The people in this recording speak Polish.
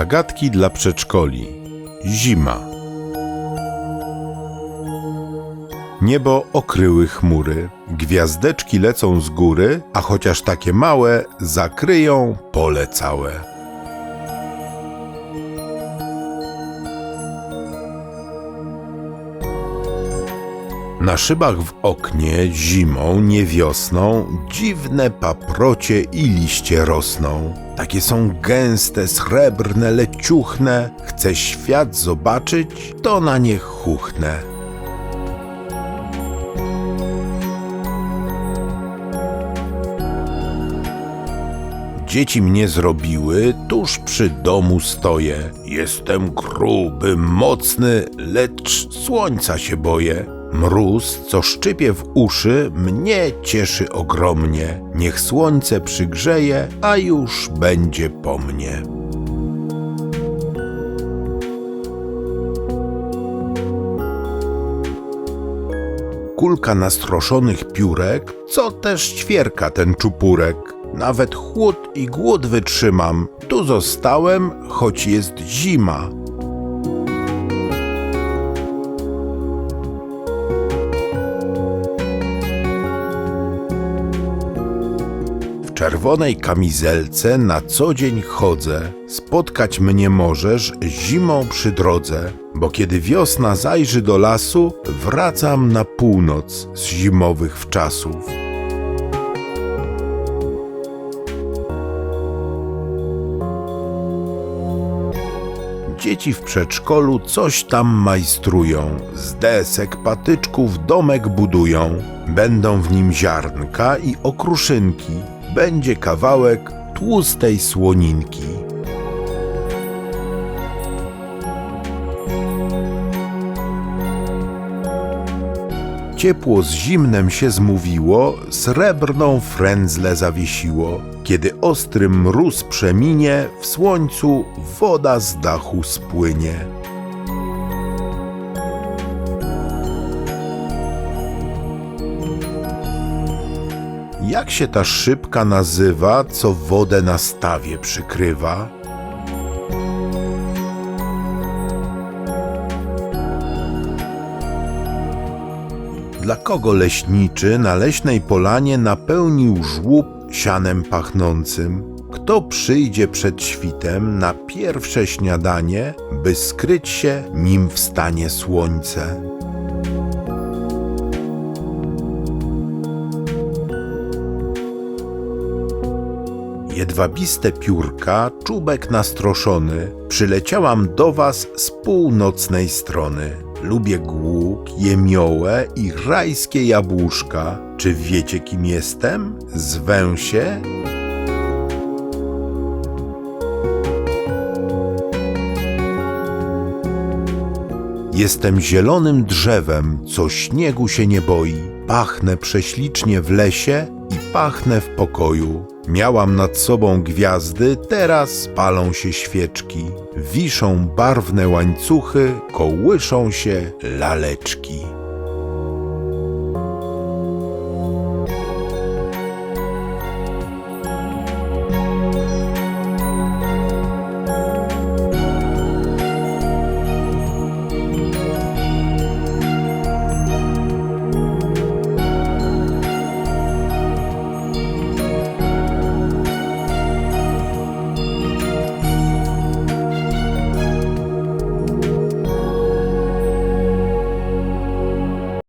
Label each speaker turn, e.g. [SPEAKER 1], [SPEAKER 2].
[SPEAKER 1] Zagadki dla przedszkoli. Zima. Niebo okryły chmury, gwiazdeczki lecą z góry, a chociaż takie małe, zakryją pole całe. Na szybach w oknie zimą, nie wiosną, dziwne paprocie i liście rosną. Takie są gęste, srebrne, leciuchne. Chcę świat zobaczyć, to na nie chuchnę. Dzieci mnie zrobiły, tuż przy domu stoję. Jestem gruby, mocny, lecz słońca się boję. Mróz, co szczypie w uszy, mnie cieszy ogromnie. Niech słońce przygrzeje, a już będzie po mnie. Kulka nastroszonych piórek, co też ćwierka ten czupurek. Nawet chłód i głód wytrzymam. Tu zostałem, choć jest zima. Czerwonej kamizelce na co dzień chodzę. Spotkać mnie możesz zimą przy drodze, bo kiedy wiosna zajrzy do lasu, wracam na północ z zimowych wczasów. Dzieci w przedszkolu coś tam majstrują, z desek, patyczków domek budują. Będą w nim ziarnka i okruszynki, będzie kawałek tłustej słoninki. Ciepło z zimnem się zmówiło, srebrną frędzlę zawiesiło. Kiedy ostry mróz przeminie, w słońcu woda z dachu spłynie. Jak się ta szybka nazywa, co wodę na stawie przykrywa? Dla kogo leśniczy na leśnej polanie napełnił żłób sianem pachnącym? Kto przyjdzie przed świtem na pierwsze śniadanie, by skryć się, nim wstanie słońce? Jedwabiste piórka, czubek nastroszony, przyleciałam do was z północnej strony. Lubię głuk, jemiołę i rajskie jabłuszka. Czy wiecie, kim jestem? Zwę się Jestem zielonym drzewem, co śniegu się nie boi. Pachnę prześlicznie w lesie pachnę w pokoju. Miałam nad sobą gwiazdy, teraz palą się świeczki. Wiszą barwne łańcuchy, kołyszą się laleczki.